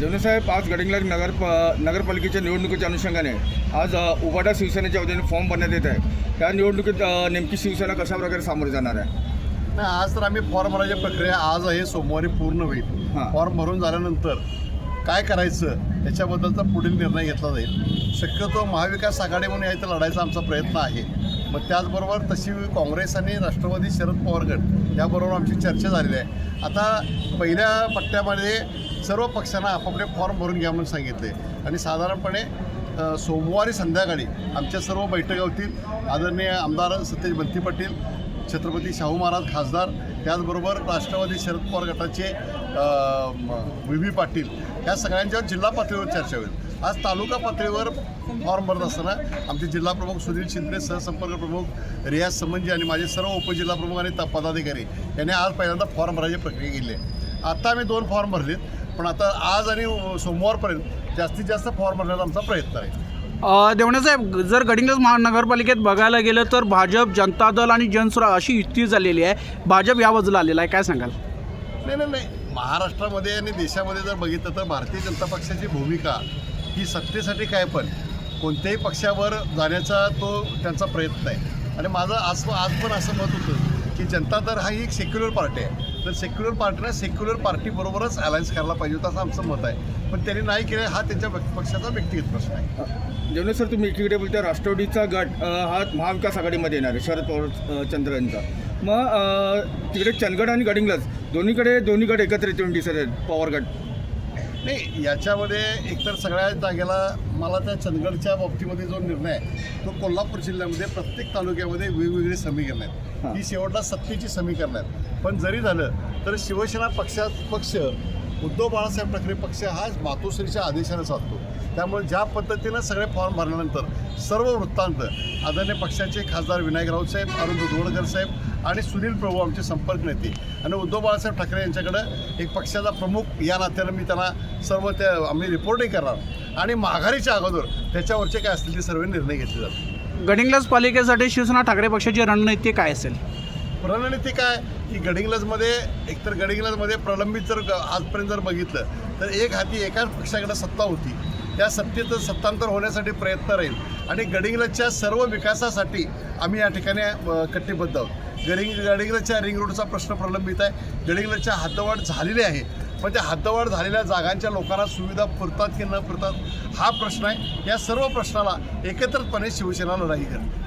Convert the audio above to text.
साहेब आज गडिंगला नगर प- नगरपालिकेच्या निवडणुकीच्या अनुषंगाने आज उबाटा शिवसेनेच्या वतीने फॉर्म भरण्यात येत आहे. त्या निवडणुकीत नेमकी शिवसेना कशा प्रकारे सामोरे जाणार आहे? नाही आज तर आम्ही फॉर्म भरायची प्रक्रिया आज आहे सोमवारी पूर्ण होईल. हां. फॉर्म भरून झाल्यानंतर काय करायचं याच्याबद्दलचा पुढील निर्णय घेतला जाईल. शक्यतो महाविकास आघाडी म्हणून यायचं लढायचा आमचा प्रयत्न आहे. मग त्याचबरोबर तशी काँग्रेस आणि राष्ट्रवादी शरद पवार गट याबरोबर आमची चर्चा झालेली आहे. आता पहिल्या पट्ट्यामध्ये सर्व पक्षांना आपापले फॉर्म भरून घ्या म्हणून सांगितले. आणि साधारणपणे सोमवारी संध्याकाळी आमच्या सर्व बैठका होतील. आदरणीय आमदार सतेज बंती पाटील छत्रपती शाहू महाराज खासदार त्याचबरोबर राष्ट्रवादी शरद पवार गटाचे व्ही. व्ही. पाटील या सगळ्यांच्यावर जिल्हा पातळीवर चर्चा होईल. आज तालुका पातळीवर फॉर्म भरत असताना आमचे जिल्हा प्रमुख सुनील शिंदे सहसंपर्क प्रमुख रियाज समंजी आणि माझे सर्व उपजिल्हा प्रमुख आणि पदाधिकारी यांनी आज पहिल्यांदा फॉर्म भरायची प्रक्रिया केली आहे आत्ता आम्ही दोन फॉर्म भरलेत. पण आता आज आणि सोमवारपर्यंत जास्तीत जास्त फॉर्म भरण्याचा आमचा प्रयत्न आहे. अ, देवणे साहेब जर गडिंग्लज महानगरपालिकेत बघायला गेलं तर भाजप जनता दल आणि जनसुरा अशी युती झालेली आहे. भाजप या बाजूला आलेला आहे. काय सांगाल? नाही नाही नाही. महाराष्ट्रामध्ये आणि देशामध्ये जर बघितलं तर भारतीय जनता पक्षाची भूमिका ही सत्तेसाठी काय पण कोणत्याही पक्षावर जाण्याचा तो त्यांचा प्रयत्न आहे. आणि माझं आज आज पण असं मत होतं की जनता दल हा ही एक सेक्युलर पार्टी आहे. तर सेक्युलर पार्टीला सेक्युलर पार्टीबरोबरच अलायन्स करायला पाहिजे होता असं आमचं मत आहे. पण त्यांनी नाही केलं हा त्यांच्या पक्षाचा व्यक्तिगत प्रश्न आहे. जेवणे सर तुम्ही एकीकडे बोलता राष्ट्रवादीचा गट हा महाविकास आघाडीमध्ये येणार आहे शरद पवार चंद्र यांचा मग तिकडे चंदगड आणि गडिंगलाच दोन्हीकडे दोन्ही गट एकत्र येऊन दिसत आहेत पवार गट. नाही याच्यामध्ये एकतर सगळ्या जागेला मला त्या चंदगडच्या बाबतीमध्ये जो निर्णय आहे तो कोल्हापूर जिल्ह्यामध्ये प्रत्येक तालुक्यामध्ये वेगवेगळी समीकरण आहेत हां. शेवटला सत्तेची समीकरण आहेत पण जरी झालं तर शिवसेना पक्षा पक्ष उद्धव बाळासाहेब ठाकरे पक्ष हा मातोश्रीच्या आदेशानं चालतो त्यामुळे ज्या पद्धतीनं सगळे फॉर्म भरल्यानंतर सर्व वृत्तांत आदरणीय पक्षाचे खासदार विनायक राऊत साहेब अरुण दुधवडकर साहेब आणि सुनील प्रभू आमचे संपर्क नेते आणि उद्धव बाळासाहेब ठाकरे यांच्याकडं एक पक्षाचा प्रमुख या नात्यानं मी त्यांना सर्व त्या आम्ही रिपोर्टही करणार. आणि माघारीच्या अगोदर त्याच्यावरचे काय असतील ते सर्व निर्णय घेतले जातात गडिंग्लज पालिकेसाठी शिवसेना ठाकरे पक्षाची रणनीती काय असेल? रणनीती काय? की गडिंग्लजमध्ये एकतर गडिंग्लजमध्ये प्रलंबित जर आजपर्यंत जर बघितलं तर एक हाती एकाच पक्षाकडे सत्ता होती. त्या सत्तेचं सत्तांतर होण्यासाठी प्रयत्न राहील. आणि गडिंग्लजच्या सर्व विकासासाठी आम्ही या ठिकाणी कटिबद्ध आहोत. गडिंग गडिंग्लजच्या रिंग रोडचा प्रश्न प्रलंबित आहे. गडिंग्लजच्या हद्दवाढ झालेली आहे. पण त्या हद्दवाढ झालेल्या जागांच्या लोकांना सुविधा पुरतात की न पुरतात हा प्रश्न आहे. या सर्व प्रश्नाला एकत्रितपणे शिवसेना लढाई करते.